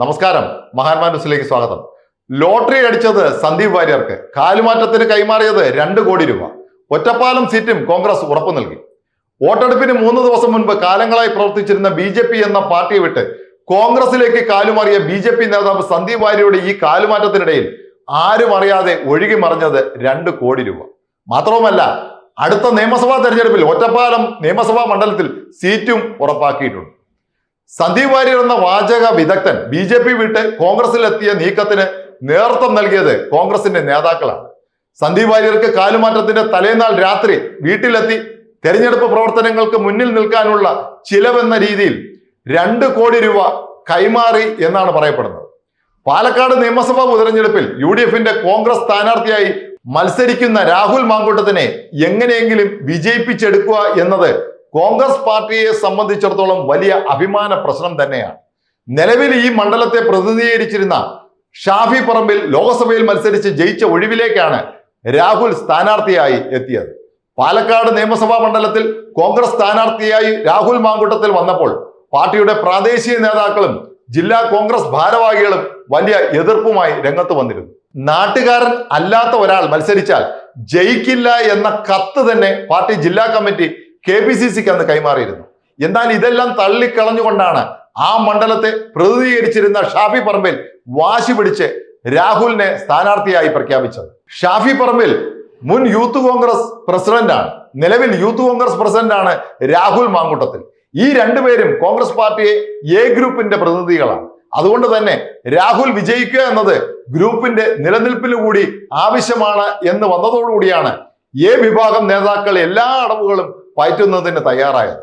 നമസ്കാരം. മഹാത്മാ ന്യൂസിലേക്ക് സ്വാഗതം. ലോട്ടറി അടിച്ചത് സന്ദീപ് വാര്യർക്ക്. കാലുമാറ്റത്തിന് കൈമാറിയത് രണ്ട് കോടി രൂപ. ഒറ്റപ്പാലം സീറ്റും കോൺഗ്രസ് ഉറപ്പു നൽകി. വോട്ടെടുപ്പിന് മൂന്ന് ദിവസം മുൻപ് കാലങ്ങളായി പ്രവർത്തിച്ചിരുന്ന ബി എന്ന പാർട്ടിയെ വിട്ട് കോൺഗ്രസിലേക്ക് കാലുമാറിയ ബി ജെ പി നേതാവ് സന്ദീപ് വാര്യയുടെ ഈ കാലുമാറ്റത്തിനിടയിൽ ആരും അറിയാതെ ഒഴുകി മറിഞ്ഞത് രണ്ട് കോടി രൂപ. മാത്രവുമല്ല അടുത്ത നിയമസഭാ തെരഞ്ഞെടുപ്പിൽ ഒറ്റപ്പാലം നിയമസഭാ മണ്ഡലത്തിൽ സീറ്റും ഉറപ്പാക്കിയിട്ടുണ്ട്. സന്ദീപ് വാര്യർ എന്ന വാചക വിദഗ്ധൻ ബി ജെ പി വിട്ട് കോൺഗ്രസിലെത്തിയ നീക്കത്തിന് നേതൃത്വം നൽകിയത് കോൺഗ്രസിന്റെ നേതാക്കളാണ്. സന്ദീപ് വാര്യർക്ക് കാലുമാറ്റത്തിന്റെ തലേനാൾ രാത്രി വീട്ടിലെത്തി തെരഞ്ഞെടുപ്പ് പ്രവർത്തനങ്ങൾക്ക് മുന്നിൽ നിൽക്കാനുള്ള ചിലവെന്ന രീതിയിൽ രണ്ട് കോടി രൂപ കൈമാറി എന്നാണ് പറയപ്പെടുന്നത്. പാലക്കാട് നിയമസഭാ ഉപതെരഞ്ഞെടുപ്പിൽ യു ഡി എഫിന്റെ കോൺഗ്രസ് സ്ഥാനാർത്ഥിയായി മത്സരിക്കുന്ന രാഹുൽ മാങ്കൂട്ടത്തിനെ എങ്ങനെയെങ്കിലും വിജയിപ്പിച്ചെടുക്കുക എന്നത് കോൺഗ്രസ് പാർട്ടിയെ സംബന്ധിച്ചിടത്തോളം വലിയ അഭിമാന പ്രശ്നം തന്നെയാണ്. നിലവിൽ ഈ മണ്ഡലത്തെ പ്രതിനിധീകരിച്ചിരുന്ന ഷാഫി പറമ്പിൽ ലോക്സഭയിൽ മത്സരിച്ച് ജയിച്ച ഒഴിവിലേക്കാണ് രാഹുൽ സ്ഥാനാർത്ഥിയായി എത്തിയത്. പാലക്കാട് നിയമസഭാ മണ്ഡലത്തിൽ കോൺഗ്രസ് സ്ഥാനാർത്ഥിയായി രാഹുൽ മാങ്കുട്ടത്തിൽ വന്നപ്പോൾ പാർട്ടിയുടെ പ്രാദേശിക നേതാക്കളും ജില്ലാ കോൺഗ്രസ് ഭാരവാഹികളും വലിയ എതിർപ്പുമായി രംഗത്ത് വന്നിരുന്നു. നാട്ടുകാരൻ അല്ലാത്ത ഒരാൾ മത്സരിച്ചാൽ ജയിക്കില്ല എന്ന കത്ത് തന്നെ പാർട്ടി ജില്ലാ കമ്മിറ്റി കെ പി സി സിക്ക് അന്ന് കൈമാറിയിരുന്നു. എന്നാൽ ഇതെല്ലാം തള്ളിക്കളഞ്ഞുകൊണ്ടാണ് ആ മണ്ഡലത്തെ പ്രതിനിധീകരിച്ചിരുന്ന ഷാഫി പറമ്പിൽ വാശി പിടിച്ച് രാഹുലിനെ സ്ഥാനാർത്ഥിയായി പ്രഖ്യാപിച്ചത്. ഷാഫി പറമ്പിൽ മുൻ യൂത്ത് കോൺഗ്രസ് പ്രസിഡന്റാണ്. നിലവിൽ യൂത്ത് കോൺഗ്രസ് പ്രസിഡന്റാണ് രാഹുൽ മാങ്കൂട്ടത്തിൽ. ഈ രണ്ടുപേരും കോൺഗ്രസ് പാർട്ടിയെ എ ഗ്രൂപ്പിന്റെ പ്രതിനിധികളാണ്. അതുകൊണ്ട് തന്നെ രാഹുൽ വിജയിക്കുക എന്നത് ഗ്രൂപ്പിന്റെ നിലനിൽപ്പിന് കൂടി ആവശ്യമാണ് എന്ന് വന്നതോടുകൂടിയാണ് എ വിഭാഗം നേതാക്കൾ എല്ലാ അടവുകളും പയറ്റുന്നതിന് തയ്യാറായത്.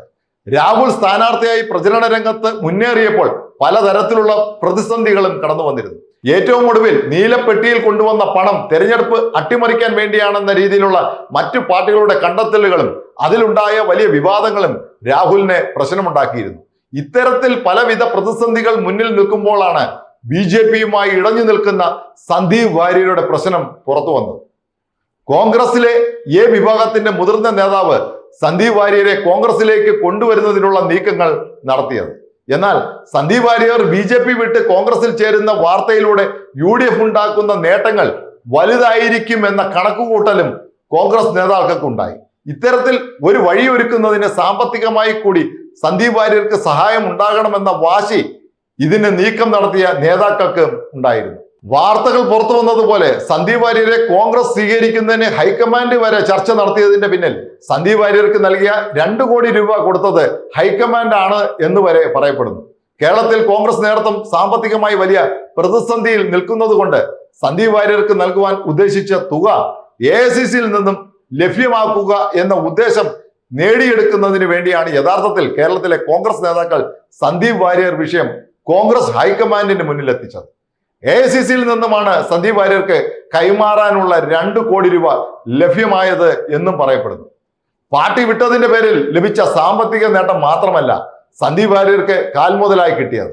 രാഹുൽ സ്ഥാനാർത്ഥിയായി പ്രചരണ രംഗത്ത് മുന്നേറിയപ്പോൾ പലതരത്തിലുള്ള പ്രതിസന്ധികളും കടന്നു വന്നിരുന്നു. ഏറ്റവും ഒടുവിൽ നീലപ്പെട്ടിയിൽ കൊണ്ടുവന്ന പണം തെരഞ്ഞെടുപ്പ് അട്ടിമറിക്കാൻ വേണ്ടിയാണെന്ന രീതിയിലുള്ള മറ്റു പാർട്ടികളുടെ കണ്ടെത്തലുകളും അതിലുണ്ടായ വലിയ വിവാദങ്ങളും രാഹുലിനെ പ്രശ്നമുണ്ടാക്കിയിരുന്നു. ഇത്തരത്തിൽ പലവിധ പ്രതിസന്ധികൾ മുന്നിൽ നിൽക്കുമ്പോഴാണ് ബി ജെ പിയുമായി ഇടഞ്ഞു നിൽക്കുന്ന സന്ദീപ് വാര്യരുടെ പ്രശ്നം പുറത്തു വന്നത്. കോൺഗ്രസിലെ എ വിഭാഗത്തിന്റെ മുതിർന്ന നേതാവ് സന്ദീപ് വാര്യരെ കോൺഗ്രസിലേക്ക് കൊണ്ടുവരുന്നതിനുള്ള നീക്കങ്ങൾ നടത്തിയത്. എന്നാൽ Sandeep Warrier B J P വിട്ട് കോൺഗ്രസിൽ ചേരുന്ന വാർത്തയിലൂടെ യു ഡി എഫ് ഉണ്ടാക്കുന്ന നേട്ടങ്ങൾ വലുതായിരിക്കും എന്ന കണക്കുകൂട്ടലും കോൺഗ്രസ് നേതാക്കൾക്കുണ്ടായി. ഇത്തരത്തിൽ ഒരു വഴിയൊരുക്കുന്നതിന് സാമ്പത്തികമായി കൂടി സന്ദീപ് വാര്യർക്ക് സഹായം ഉണ്ടാകണമെന്ന വാശി ഇതിന് നീക്കം നടത്തിയ നേതാക്കൾക്ക് ഉണ്ടായിരുന്നു. വാർത്തകൾ പുറത്തു വന്നതുപോലെ സന്ദീപ് വാര്യരെ കോൺഗ്രസ് സ്വീകരിക്കുന്നതിന് ഹൈക്കമാൻഡ് വരെ ചർച്ച നടത്തിയതിന്റെ പിന്നിൽ സന്ദീപ് വാര്യർക്ക് നൽകിയ രണ്ടു കോടി രൂപ കൊടുത്തത് ഹൈക്കമാൻഡ് ആണ് എന്ന് വരെ പറയപ്പെടുന്നു. കേരളത്തിൽ കോൺഗ്രസ് നേതൃത്വം സാമ്പത്തികമായി വലിയ പ്രതിസന്ധിയിൽ നിൽക്കുന്നതുകൊണ്ട് സന്ദീപ് വാര്യർക്ക് നൽകുവാൻ ഉദ്ദേശിച്ച തുക എ നിന്നും ലഭ്യമാക്കുക എന്ന ഉദ്ദേശം നേടിയെടുക്കുന്നതിന് വേണ്ടിയാണ് യഥാർത്ഥത്തിൽ കേരളത്തിലെ കോൺഗ്രസ് നേതാക്കൾ സന്ദീപ് വാര്യർ വിഷയം കോൺഗ്രസ് ഹൈക്കമാൻഡിന് മുന്നിൽ എത്തിച്ചത് എ ഐ സി സിയിൽ നിന്നുമാണ് സന്ദീപ് വാര്യർക്ക് കൈമാറാനുള്ള രണ്ട് കോടി രൂപ ലഭ്യമായത് എന്നും പറയപ്പെടുന്നു. പാർട്ടി വിട്ടതിന്റെ പേരിൽ ലഭിച്ച സാമ്പത്തിക നേട്ടം മാത്രമല്ല സന്ദീപ് വാര്യർക്ക് കാൽമുതലായി കിട്ടിയത്.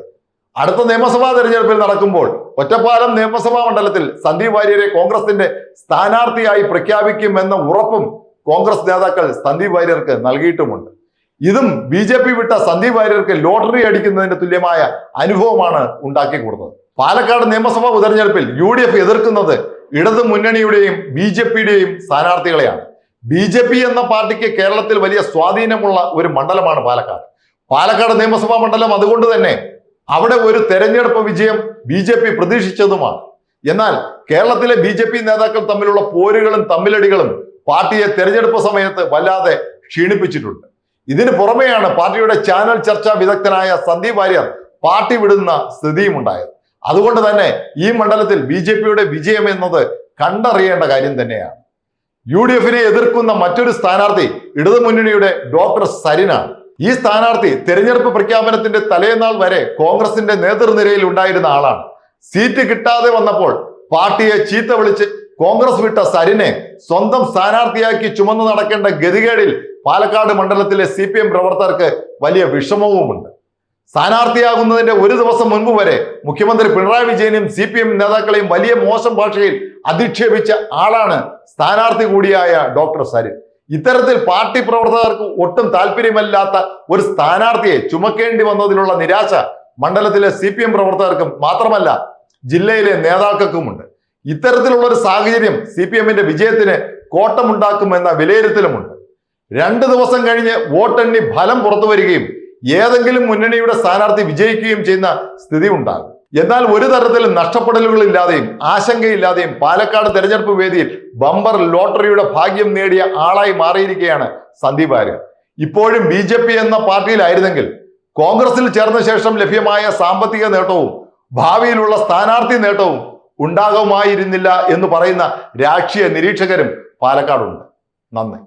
അടുത്ത നിയമസഭാ തെരഞ്ഞെടുപ്പിൽ നടക്കുമ്പോൾ ഒറ്റപ്പാലം നിയമസഭാ മണ്ഡലത്തിൽ സന്ദീപ് വാര്യരെ കോൺഗ്രസിന്റെ സ്ഥാനാർത്ഥിയായി പ്രഖ്യാപിക്കുമെന്ന ഉറപ്പും കോൺഗ്രസ് നേതാക്കൾ സന്ദീപ് വാര്യർക്ക് നൽകിയിട്ടുമുണ്ട്. ഇതും ബി ജെ പി വിട്ട സന്ദീപ് വാര്യർക്ക് ലോട്ടറി അടിക്കുന്നതിന് തുല്യമായ അനുഭവമാണ് ഉണ്ടാക്കി കൊടുത്തത് പാലക്കാട് നിയമസഭാ ഉപതെരഞ്ഞെടുപ്പിൽ യു ഡി എഫ് എതിർക്കുന്നത് ഇടതു മുന്നണിയുടെയും ബി ജെ പിയുടെയും സ്ഥാനാർത്ഥികളെയാണ്. ബി ജെ പി എന്ന പാർട്ടിക്ക് കേരളത്തിൽ വലിയ സ്വാധീനമുള്ള ഒരു മണ്ഡലമാണ് പാലക്കാട്. പാലക്കാട് നിയമസഭാ മണ്ഡലം അതുകൊണ്ട് തന്നെ അവിടെ ഒരു തെരഞ്ഞെടുപ്പ് വിജയം ബി ജെ പി പ്രതീക്ഷിച്ചതുമാണ്. എന്നാൽ കേരളത്തിലെ ബി ജെ പി നേതാക്കൾ തമ്മിലുള്ള പോരുകളും തമ്മിലടികളും പാർട്ടിയെ തെരഞ്ഞെടുപ്പ് സമയത്ത് വല്ലാതെ ക്ഷീണിപ്പിച്ചിട്ടുണ്ട്. ഇതിന് പുറമെയാണ് പാർട്ടിയുടെ ചാനൽ ചർച്ചാ വിദഗ്ധനായ സന്ദീപ് വാര്യർ പാർട്ടി വിടുന്ന സ്ഥിതിയും ഉണ്ടായത് അതുകൊണ്ട് തന്നെ ഈ മണ്ഡലത്തിൽ ബി ജെ പിയുടെ വിജയം എന്നത് കണ്ടറിയേണ്ട കാര്യം തന്നെയാണ്. യു ഡി എഫിനെ എതിർക്കുന്ന മറ്റൊരു സ്ഥാനാർത്ഥി ഇടതുമുന്നണിയുടെ ഡോക്ടർ സരിനാണ്. ഈ സ്ഥാനാർത്ഥി തെരഞ്ഞെടുപ്പ് പ്രഖ്യാപനത്തിന്റെ തലേനാൾ വരെ കോൺഗ്രസിന്റെ നേതൃനിരയിൽ ഉണ്ടായിരുന്ന ആളാണ്. സീറ്റ് കിട്ടാതെ വന്നപ്പോൾ പാർട്ടിയെ ചീത്ത വിളിച്ച് കോൺഗ്രസ് വിട്ട സരിനെ സ്വന്തം സ്ഥാനാർത്ഥിയാക്കി ചുമന്നു നടക്കേണ്ട ഗതികേടിൽ പാലക്കാട് മണ്ഡലത്തിലെ സി പി എം പ്രവർത്തകർക്ക് വലിയ വിഷമവുമുണ്ട്. സ്ഥാനാർത്ഥിയാകുന്നതിന്റെ ഒരു ദിവസം മുൻപ് വരെ മുഖ്യമന്ത്രി പിണറായി വിജയനും സി പി എം നേതാക്കളെയും വലിയ മോശം ഭാഷയിൽ അധിക്ഷേപിച്ച ആളാണ് സ്ഥാനാർത്ഥി കൂടിയായ ഡോക്ടർ സരിൻ. ഇത്തരത്തിൽ പാർട്ടി പ്രവർത്തകർക്ക് ഒട്ടും താല്പര്യമല്ലാത്ത ഒരു സ്ഥാനാർത്ഥിയെ ചുമക്കേണ്ടി വന്നതിലുള്ള നിരാശ മണ്ഡലത്തിലെ സി പി എം പ്രവർത്തകർക്കും മാത്രമല്ല ജില്ലയിലെ നേതാക്കൾക്കുമുണ്ട്. ഇത്തരത്തിലുള്ള ഒരു സാഹചര്യം സി പി എമ്മിന്റെ വിജയത്തിന് കോട്ടമുണ്ടാക്കുമെന്ന വിലയിരുത്തലുമുണ്ട്. രണ്ട് ദിവസം കഴിഞ്ഞ് വോട്ടെണ്ണി ഫലം പുറത്തു വരികയും ഏതെങ്കിലും മുന്നണിയുടെ സ്ഥാനാർത്ഥി വിജയിക്കുകയും ചെയ്യുന്ന സ്ഥിതി ഉണ്ടാകും. എന്നാൽ ഒരു തരത്തിലും നഷ്ടപ്പെടലുകളില്ലാതെയും ആശങ്കയില്ലാതെയും പാലക്കാട് തെരഞ്ഞെടുപ്പ് വേദിയിൽ ബമ്പർ ലോട്ടറിയുടെ ഭാഗ്യം നേടിയ ആളായി മാറിയിരിക്കുകയാണ് സന്ദീപ് ആര്യ ഇപ്പോഴും ബി ജെ പി എന്ന പാർട്ടിയിലായിരുന്നെങ്കിൽ കോൺഗ്രസിൽ ചേർന്ന ശേഷം ലഭ്യമായ സാമ്പത്തിക നേട്ടവും ഭാവിയിലുള്ള സ്ഥാനാർത്ഥി നേട്ടവും ഉണ്ടാകുമായിരുന്നില്ല എന്ന് പറയുന്ന രാഷ്ട്രീയ നിരീക്ഷകരും പാലക്കാടുണ്ട്. നന്ദി.